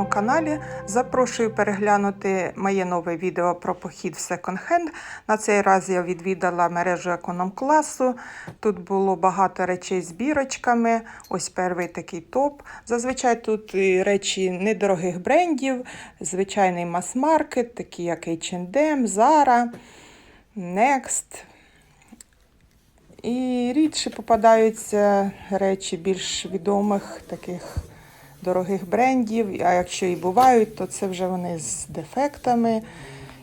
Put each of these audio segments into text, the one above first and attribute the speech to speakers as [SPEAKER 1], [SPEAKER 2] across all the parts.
[SPEAKER 1] Моєму каналі. Запрошую переглянути моє нове відео про похід в секонд-хенд. На цей раз я відвідала мережу економ-класу. Тут було багато речей з бірочками. Ось перший такий топ. Зазвичай тут речі недорогих брендів, звичайний мас-маркет, такі як H&M, Zara, Next. І рідше попадаються речі більш відомих таких дорогих брендів. А якщо і бувають, то це вже вони з дефектами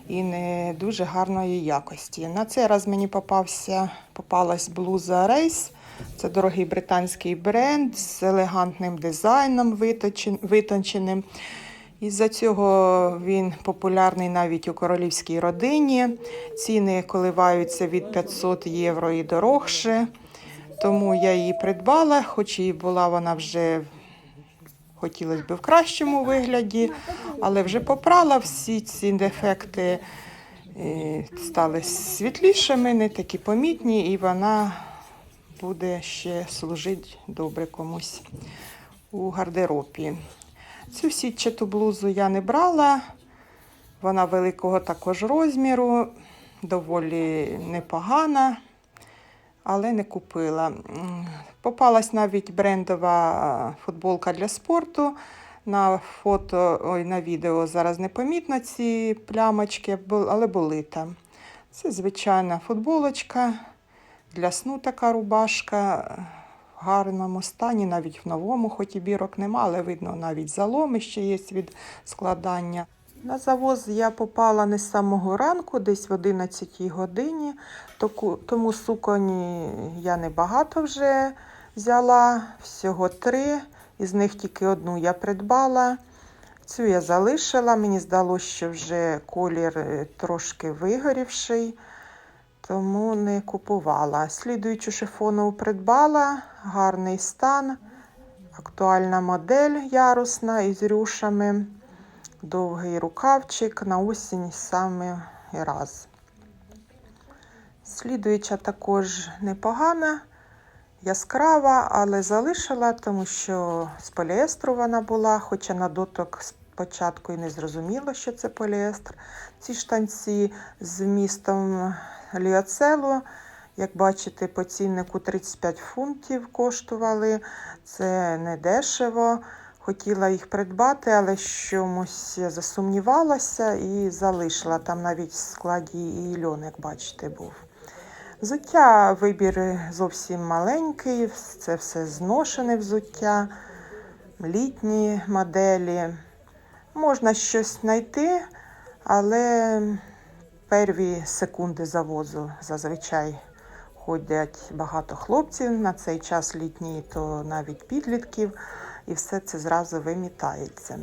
[SPEAKER 1] і не дуже гарної якості. На цей раз мені попався, попалась блуза Рейс. Це дорогий британський бренд з елегантним дизайном витонченим. Із-за цього він популярний навіть у королівській родині. Ціни коливаються від 500 євро і дорогше. Тому я її придбала, хоч і була вона вже хотілося б в кращому вигляді, але вже попрала всі ці дефекти е, стали світлішими, не такі помітні, і вона буде ще служити добре комусь у гардеробі. Цю сітчату блузу я не брала. Вона великого також розміру, доволі непогана, але не купила. Попалась навіть брендова футболка для спорту. На фото, ой, на відео зараз не помітно ці плямочки, але були там. Це звичайна футболочка для сну така рубашка в гарному стані, навіть в новому, хоч і бірок нема, але видно навіть заломи ще є від складання. На завоз я попала не з самого ранку, десь в 11 годині, тому суконі я небагато вже взяла, всього три, із них тільки одну я придбала. Цю я залишила, мені здалося, що вже колір е, трошки вигорівший, тому не купувала. Слідуючу шифонову придбала, гарний стан, актуальна модель ярусна із рюшами, довгий рукавчик на осінь саме раз. Слідуюча також непогана, яскрава, але залишила, тому що з поліестру вона була, хоча на доток спочатку і не зрозуміло, що це поліестр. Ці штанці з вмістом ліоцелу, як бачите, по ціннику 35 фунтів коштували. Це не дешево. Хотіла їх придбати, але чомусь я засумнівалася і залишила. Там навіть в складі і льон, як бачите, був. Взуття вибір зовсім маленький, це все зношене взуття, літні моделі. Можна щось знайти, але перві секунди завозу зазвичай ходять багато хлопців. На цей час літній, то навіть підлітків, і все це зразу вимітається.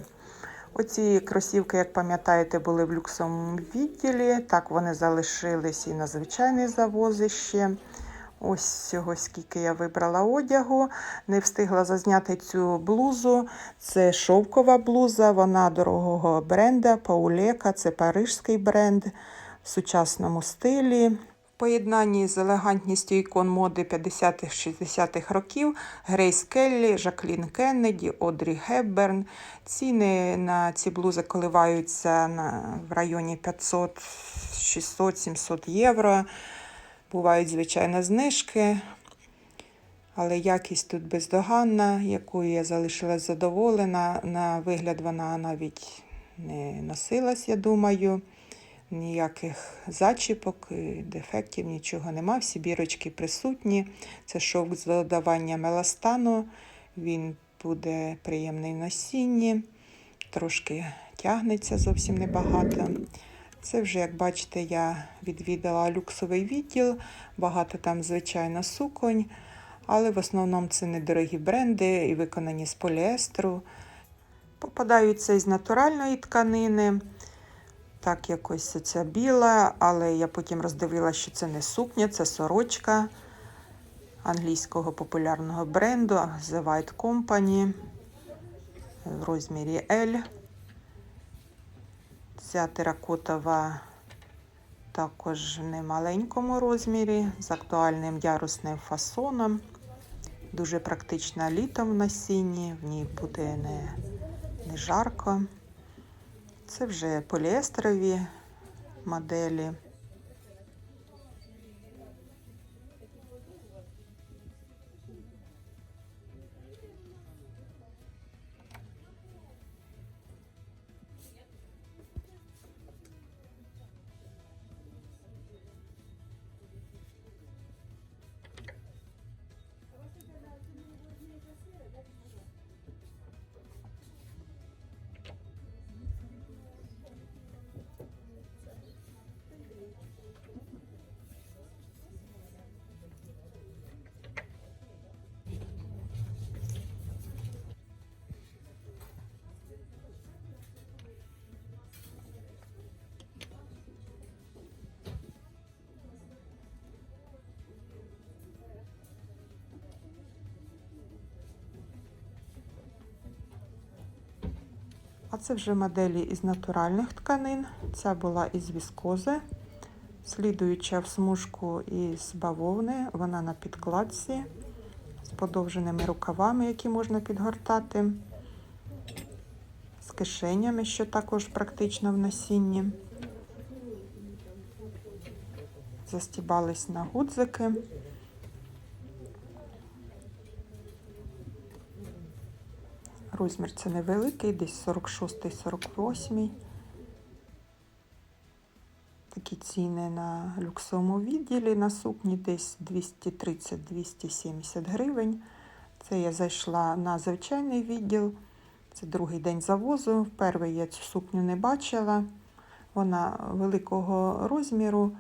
[SPEAKER 1] Оці кросівки, як пам'ятаєте, були в люксовому відділі. Так вони залишились і на звичайний завоз ще. Ось всього, скільки я вибрала одягу. Не встигла зазняти цю блузу. Це шовкова блуза, вона дорогого бренда Паулека, це парижський бренд в сучасному стилі. Поєднанні з елегантністю ікон моди 50-60-х років Грейс Келлі, Жаклін Кеннеді, Одрі Гепберн. Ціни на ці блузи коливаються на, в районі 500, 600, 700 євро. Бувають, звичайно, знижки, але якість тут бездоганна, якою я залишилась задоволена. На вигляд вона навіть не носилась, я думаю. Ніяких зачіпок, дефектів, нічого нема. Всі бірочки присутні. Це шовк з додаванням еластану. Він буде приємний в носінні, трошки тягнеться зовсім небагато. Це вже, як бачите, я відвідала люксовий відділ, багато там, звичайно, суконь, але в основному це недорогі бренди і виконані з поліестру. Попадаються із натуральної тканини. Так, якось це біла, але я потім роздивилася, що це не сукня, це сорочка англійського популярного бренду The White Company в розмірі L. Ця теракотова також в немаленькому розмірі з актуальним ярусним фасоном. Дуже практична літом в носінні, в ній буде не не жарко. Це вже поліестрові моделі. А це вже моделі із натуральних тканин. Ця була із віскози, слідуюча в смужку із бавовни, вона на підкладці з подовженими рукавами, які можна підгортати, з кишенями, що також практично в носінні. Застібались на гудзики. Розмір це невеликий, десь 46-48. Такі ціни на люксовому відділі на сукні десь 230-270 гривень. Це я зайшла на звичайний відділ. Це другий день завозу. Вперше я цю сукню не бачила. Вона великого розміру.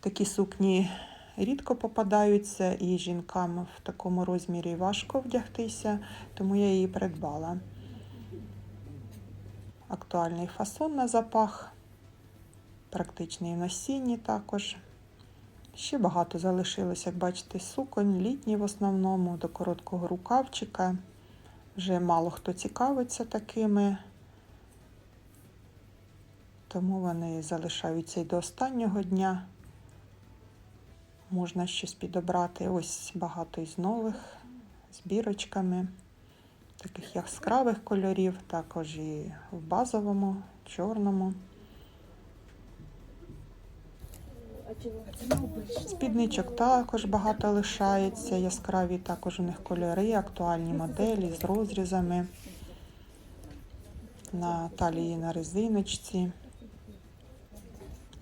[SPEAKER 1] Такі сукні рідко попадаються, і жінкам в такому розмірі важко вдягтися, тому я її придбала. Актуальний фасон на запах, практичний в носінні також. Ще багато залишилось, як бачите, суконь, літні в основному, до короткого рукавчика. Вже мало хто цікавиться такими, тому вони залишаються і до останнього дня. Можна щось підобрати. Ось багато із нових з бірочками, таких яскравих кольорів, також і в базовому, чорному. Спідничок також багато лишається, яскраві також у них кольори, актуальні моделі з розрізами. На талії на резиночці.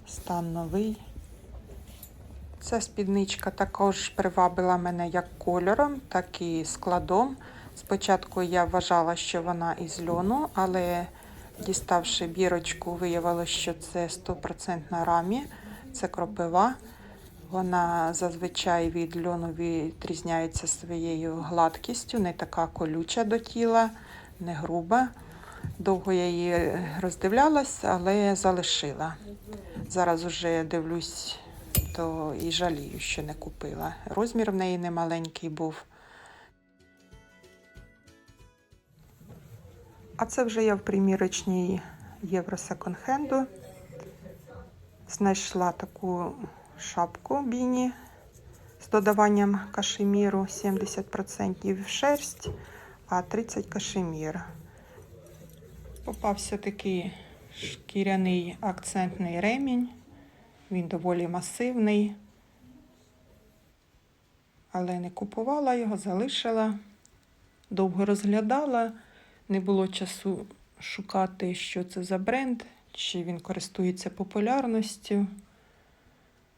[SPEAKER 1] Стан новий. Ця спідничка також привабила мене як кольором, так і складом. Спочатку я вважала, що вона із льону, але діставши бірочку, виявилося, що це 100% рамі, це кропива. Вона зазвичай від льону відрізняється своєю гладкістю, не така колюча до тіла, не груба. Довго я її роздивлялась, але залишила. Зараз уже дивлюсь то і жалію, що не купила. Розмір в неї немаленький був. А це вже я в примірочній Євро секонд-хенду. Знайшла таку шапку біні з додаванням кашеміру 70% шерсть, а 30% кашемір. Попався такий шкіряний акцентний ремінь. Він доволі масивний, але не купувала його, залишила, довго розглядала, не було часу шукати, що це за бренд, чи він користується популярністю.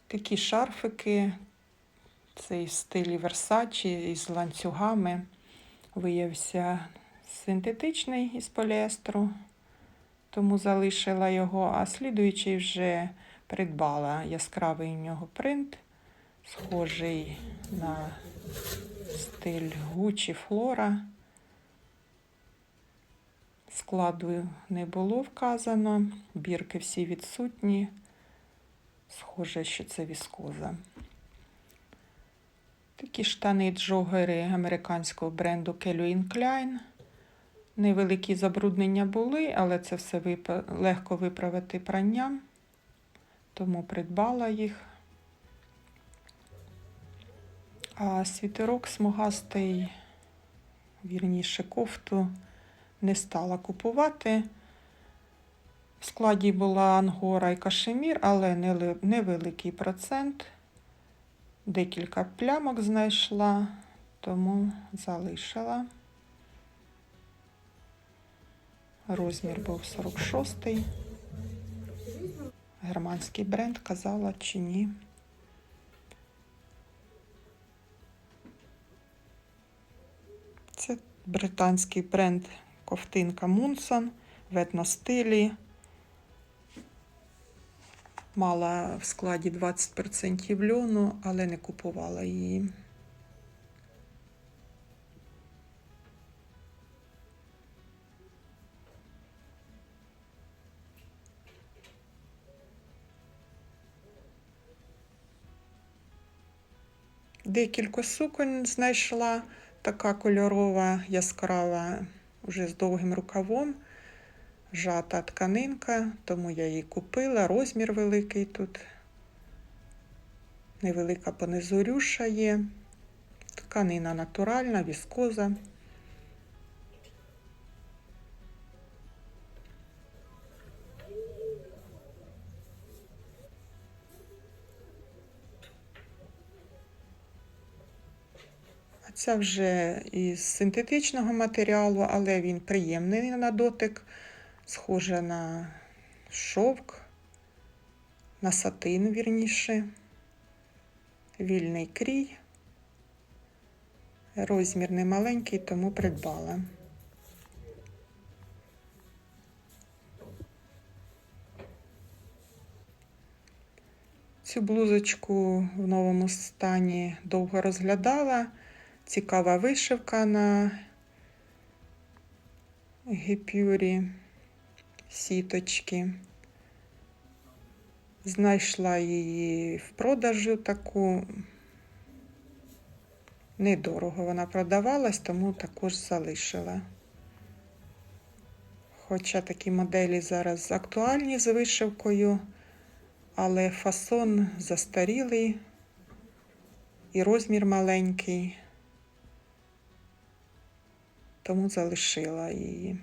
[SPEAKER 1] Такі шарфики, цей стилі Versace із ланцюгами, виявився синтетичний із поліестру, тому залишила його, а слідуючий вже придбала яскравий у нього принт, схожий на стиль Гучі Флора. Складу не було вказано, бірки всі відсутні. Схоже, що це віскоза. Такі штани джогери американського бренду Calvin Klein. Невеликі забруднення були, але це все вип... легко виправити пранням тому придбала їх. А світерок смугастий, вірніше кофту, не стала купувати. В складі була ангора і кашемір, але невеликий процент. Декілька плямок знайшла, тому залишила. Розмір був 46-й. Германський бренд казала чи ні. Це британський бренд ковтинка Мунсон в етностилі. Мала в складі 20% льону, але не купувала її. Декілька суконь знайшла, така кольорова, яскрава, вже з довгим рукавом, жата тканинка, тому я її купила. Розмір великий тут. Невелика понизу рюша є. Тканина натуральна, віскоза. Це вже із синтетичного матеріалу, але він приємний на дотик, схоже на шовк, на сатин, вірніше, вільний крій. Розмір не маленький, тому придбала. Цю блузочку в новому стані довго розглядала. Цікава вишивка на гіпюрі, сіточки. Знайшла її в продажу таку. Недорого вона продавалась, тому також залишила. Хоча такі моделі зараз актуальні з вишивкою, але фасон застарілий і розмір маленький, тому залишила її.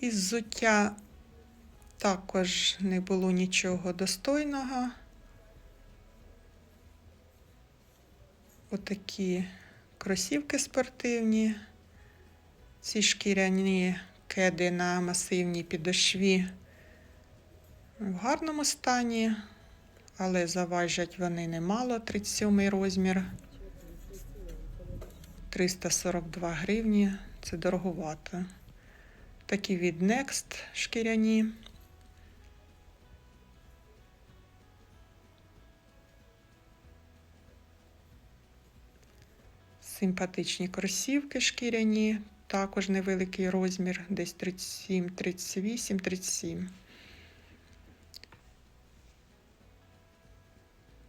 [SPEAKER 1] Із взуття також не було нічого достойного. Отакі кросівки спортивні, ці шкіряні кеди на масивній підошві в гарному стані, але заважать вони немало, 37 розмір. 342 гривні, це дороговато. Такі від Next шкіряні. Симпатичні кросівки шкіряні, також невеликий розмір, десь 37, 38, 37.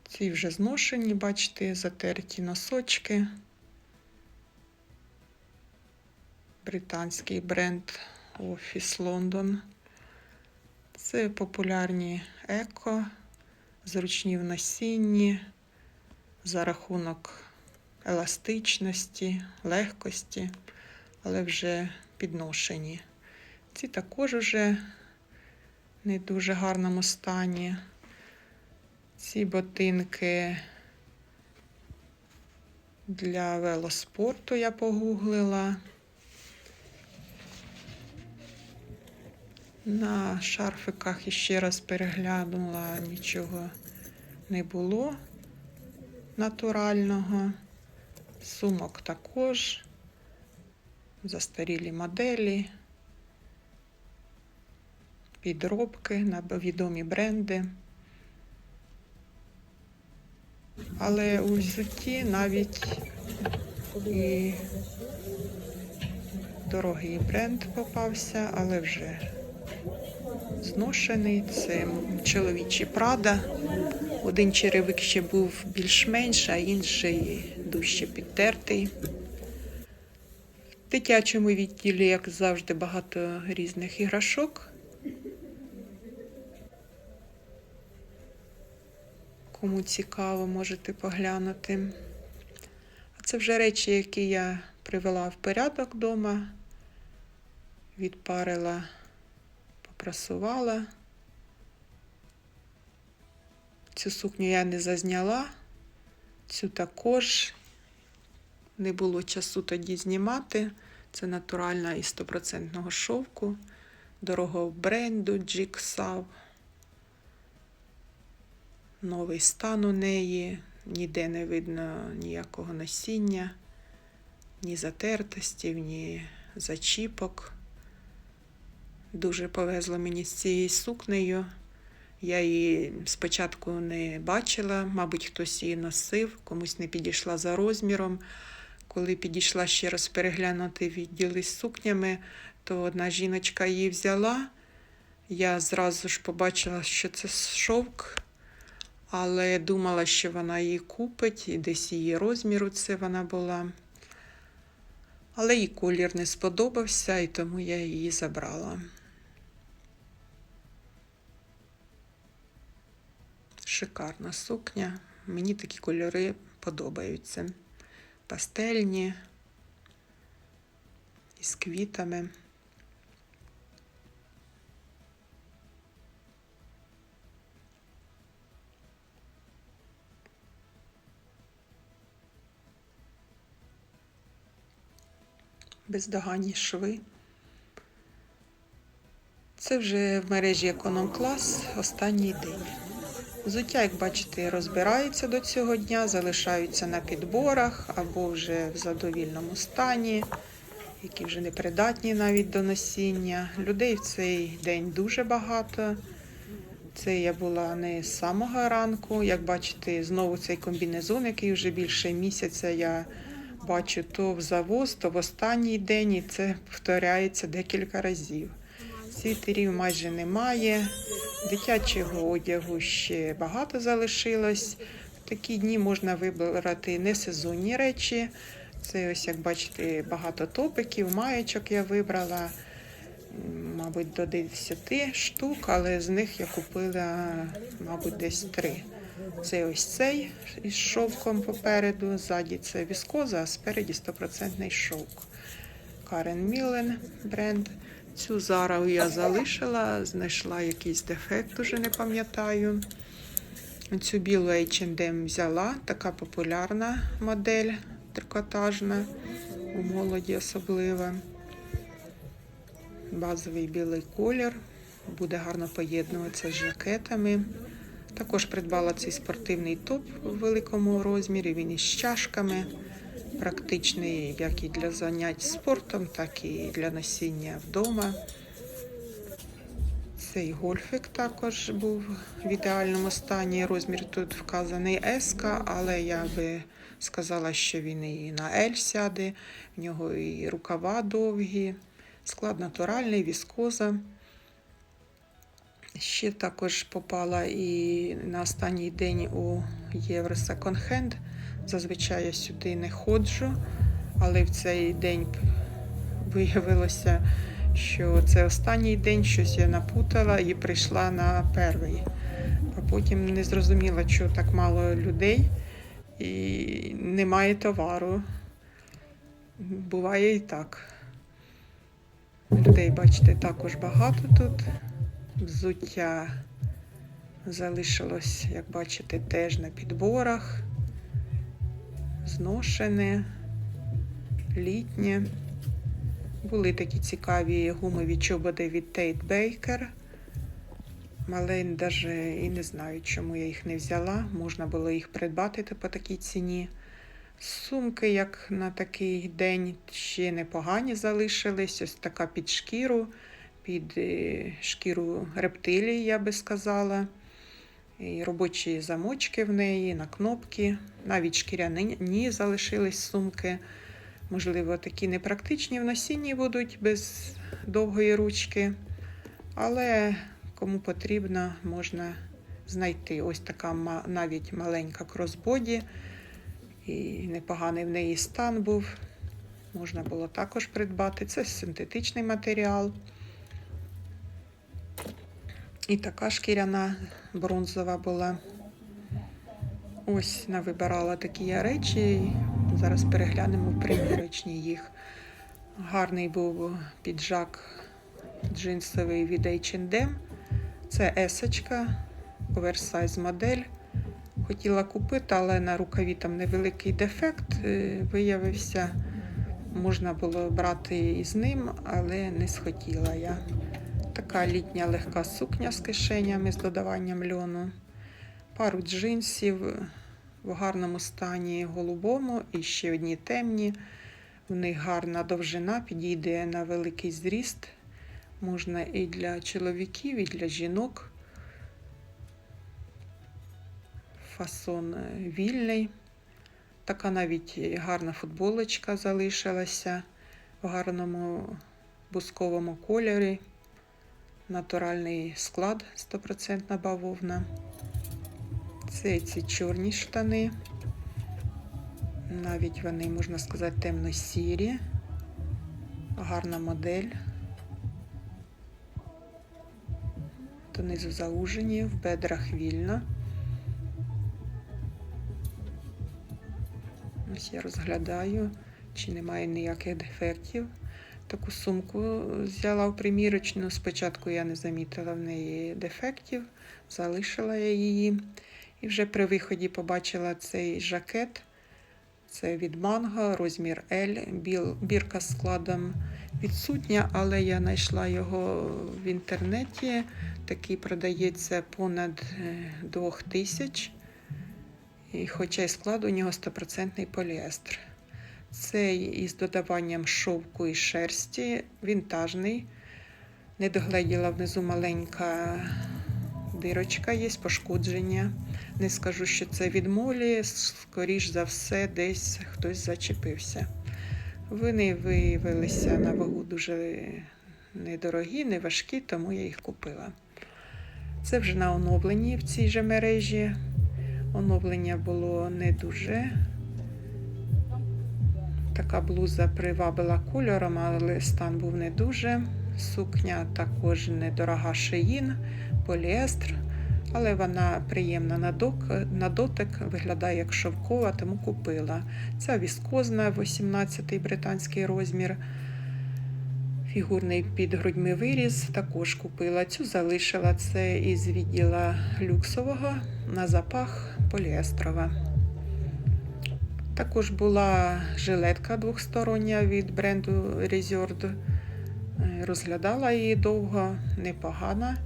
[SPEAKER 1] Ці вже зношені, бачите, затерті носочки. Британський бренд Office London. Це популярні еко, зручні в носінні за рахунок еластичності, легкості, але вже підношені. Ці також вже не дуже гарному стані. Ці ботинки для велоспорту я погуглила. На шарфиках іще раз переглянула, нічого не було натурального. Сумок також, застарілі моделі, підробки на відомі бренди. Але у взутті навіть і дорогий бренд попався, але вже зношений. Це чоловічий Прада. Один черевик ще був більш-менш, а інший дужче підтертий. В дитячому відділі, як завжди, багато різних іграшок. Кому цікаво, можете поглянути. А це вже речі, які я привела в порядок вдома, відпарила, попрасувала. Цю сукню я не зазняла, цю також не було часу тоді знімати. Це натуральна із 100% шовку, дорогого бренду Jigsaw. Новий стан у неї, ніде не видно ніякого насіння, ні затертостів, ні зачіпок. Дуже повезло мені з цією сукнею. Я її спочатку не бачила, мабуть, хтось її носив, комусь не підійшла за розміром. Коли підійшла ще раз переглянути відділи з сукнями, то одна жіночка її взяла. Я зразу ж побачила, що це шовк, але думала, що вона її купить, і десь її розміру це вона була. Але їй колір не сподобався, і тому я її забрала. Шикарна сукня. Мені такі кольори подобаються. Пастельні із квітами. Бездоганні шви. Це вже в мережі Економ-клас останній день. Взуття, як бачите, розбираються до цього дня, залишаються на підборах або вже в задовільному стані, які вже не придатні навіть до носіння. Людей в цей день дуже багато. Це я була не з самого ранку. Як бачите, знову цей комбінезон, який вже більше місяця я бачу то в завоз, то в останній день, і це повторяється декілька разів. Світерів майже немає. Дитячого одягу ще багато залишилось. В такі дні можна вибрати несезонні речі. Це ось, як бачите, багато топиків, маєчок я вибрала, мабуть, до 10 штук, але з них я купила, мабуть, десь 3. Це ось цей із шовком попереду, ззаді це віскоза, а спереді 100% шовк. Карен Мілен бренд. Цю зару я залишила, знайшла якийсь дефект, уже не пам'ятаю. Цю білу H&M взяла, така популярна модель трикотажна, у молоді особлива. Базовий білий колір, буде гарно поєднуватися з жакетами. Також придбала цей спортивний топ у великому розмірі, він із чашками практичний як і для занять спортом, так і для носіння вдома. Цей гольфик також був в ідеальному стані. Розмір тут вказаний S, але я би сказала, що він і на L сяде, в нього і рукава довгі, склад натуральний, віскоза. Ще також попала і на останній день у Євро Second Hand. Зазвичай я сюди не ходжу, але в цей день виявилося, що це останній день щось я напутала і прийшла на перший. А потім не зрозуміла, що так мало людей і немає товару. Буває і так. Людей, бачите, також багато тут. Взуття залишилось, як бачите, теж на підборах зношене, літнє. Були такі цікаві гумові чоботи від Tate Baker. Але навіть і не знаю, чому я їх не взяла. Можна було їх придбати по такій ціні. Сумки, як на такий день, ще непогані залишились. Ось така під шкіру, під е, шкіру рептилії, я би сказала. І робочі замочки в неї, на кнопки, навіть шкіряні залишились сумки. Можливо, такі непрактичні в носінні будуть без довгої ручки. Але кому потрібно, можна знайти. Ось така навіть маленька кросбоді. І непоганий в неї стан був. Можна було також придбати. Це синтетичний матеріал. І така шкіряна бронзова була. Ось навибирала такі я речі. Зараз переглянемо в примірочні їх. Гарний був піджак джинсовий від H&M. Це есочка, оверсайз модель. Хотіла купити, але на рукаві там невеликий дефект е, виявився. Можна було брати і з ним, але не схотіла я. Така літня легка сукня з кишенями з додаванням льону. Пару джинсів в гарному стані голубому і ще одні темні. В них гарна довжина, підійде на великий зріст. Можна і для чоловіків, і для жінок. Фасон вільний. Така навіть гарна футболочка залишилася в гарному бусковому кольорі. Натуральний склад 100% бавовна. Це ці чорні штани. Навіть вони, можна сказати, темно-сірі. Гарна модель. Донизу заужені, в бедрах вільно. Ось я розглядаю, чи немає ніяких дефектів. Таку сумку взяла в примірочну. Спочатку я не замітила в неї дефектів, залишила я її. І вже при виході побачила цей жакет. Це від манго, розмір L, бірка з складом відсутня, але я знайшла його в інтернеті. Такий продається понад 2000. І хоча й склад у нього 100% поліестр. Цей із додаванням шовку і шерсті, вінтажний. Не догледіла внизу маленька дирочка, є пошкодження. Не скажу, що це від молі, скоріш за все, десь хтось зачепився. Вони виявилися на вагу дуже недорогі, не важкі, тому я їх купила. Це вже на оновленні в цій же мережі. Оновлення було не дуже. Така блуза привабила кольором, але стан був не дуже. Сукня також недорога шиїн, поліестр, але вона приємна на, док, на дотик, виглядає як шовкова, тому купила. Ця віскозна, 18-й британський розмір. Фігурний під грудьми виріз також купила. Цю залишила це із відділа люксового на запах поліестрова. Також була жилетка двохстороння від бренду Resort. Розглядала її довго, непогана.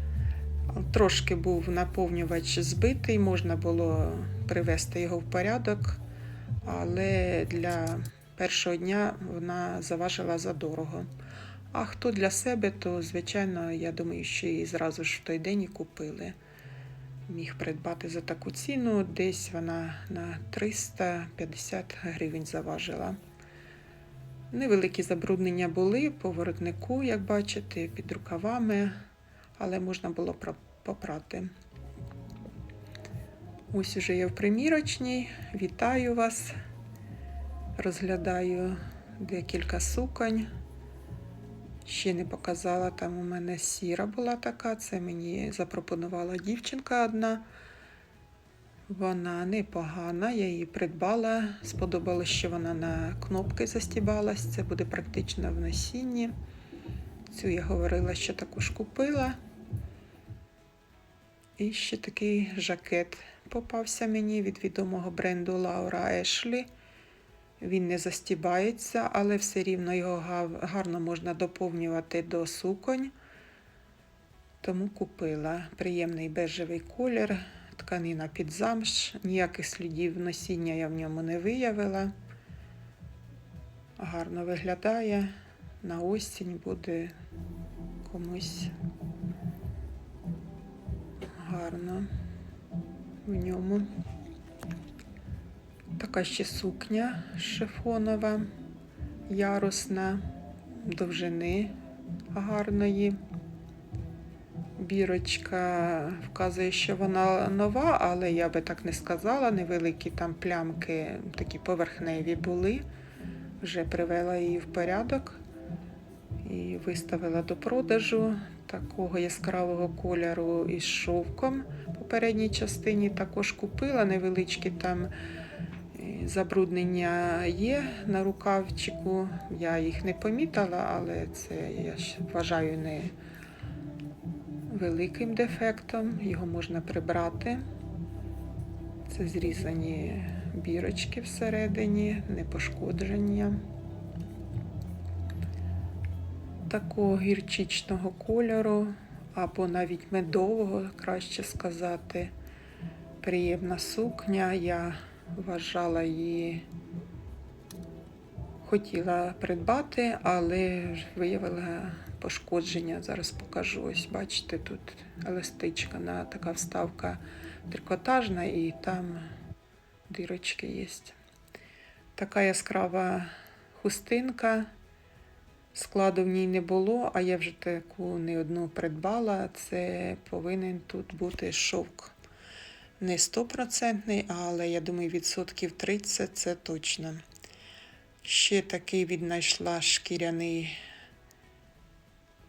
[SPEAKER 1] Трошки був наповнювач збитий, можна було привести його в порядок, але для першого дня вона заважила задорого. А хто для себе, то, звичайно, я думаю, що її зразу ж в той день і купили. Міг придбати за таку ціну, десь вона на 350 гривень заважила. Невеликі забруднення були по воротнику, як бачите, під рукавами, але можна було попрати. Ось уже я в примірочній. Вітаю вас. Розглядаю декілька суконь. Ще не показала, там у мене сіра була така, це мені запропонувала дівчинка одна. Вона непогана, я її придбала. Сподобалось, що вона на кнопки застібалась. Це буде практично в носінні. Цю я говорила, що також купила. І ще такий жакет попався мені від відомого бренду Лаура Ешлі. Він не застібається, але все рівно його гарно можна доповнювати до суконь. Тому купила приємний бежевий колір, тканина під замш, ніяких слідів носіння я в ньому не виявила. Гарно виглядає, на осінь буде комусь гарно в ньому. Така ще сукня шифонова, ярусна, довжини гарної. Бірочка вказує, що вона нова, але я би так не сказала. Невеликі там плямки, такі поверхневі були. Вже привела її в порядок. і виставила до продажу такого яскравого кольору із шовком в попередній частині. Також купила невеличкі там забруднення є на рукавчику. Я їх не помітила, але це я ж вважаю не великим дефектом. Його можна прибрати. Це зрізані бірочки всередині, не пошкодження. Такого гірчичного кольору, або навіть медового, краще сказати. Приємна сукня. Я вважала її, хотіла придбати, але виявила пошкодження. Зараз покажу. Ось бачите, тут еластичка на така вставка трикотажна і там дирочки є. Така яскрава хустинка. Складу в ній не було, а я вже таку не одну придбала. Це повинен тут бути шовк. Не стопроцентний, але я думаю, відсотків 30 це точно. Ще такий віднайшла шкіряний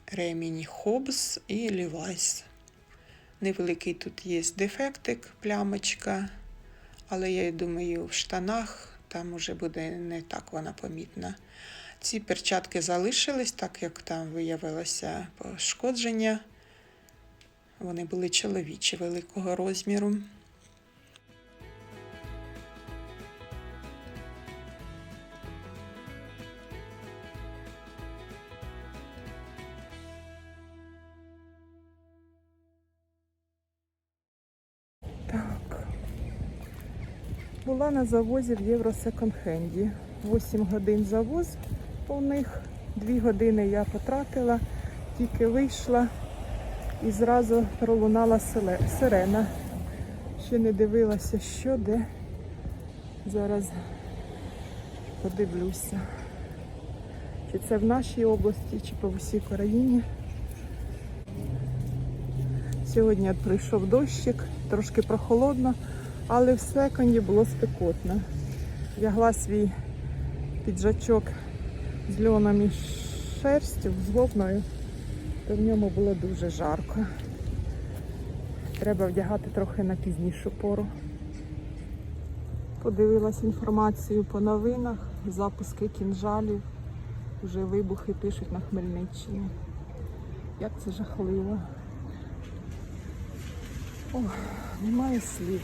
[SPEAKER 1] ремінь Хобс і Levi's. Невеликий тут є дефектик, плямочка, але я думаю, в штанах там уже буде не так вона помітна. Ці перчатки залишились, так як там виявилося пошкодження. Вони були чоловічі великого розміру. Була на завозі в Євро Секонд-Хенді. 8 годин завоз у них. 2 години я потратила, тільки вийшла і зразу пролунала сирена. Ще не дивилася, що де. Зараз подивлюся. Чи це в нашій області, чи по всій країні. Сьогодні прийшов дощик, трошки прохолодно, але в секунді було спекотно. Вдягла свій піджачок з льоном і шерстю, з то в ньому було дуже жарко. Треба вдягати трохи на пізнішу пору. Подивилась інформацію по новинах, запуски кінжалів, вже вибухи пишуть на Хмельниччині. Як це жахливо. О, немає слів.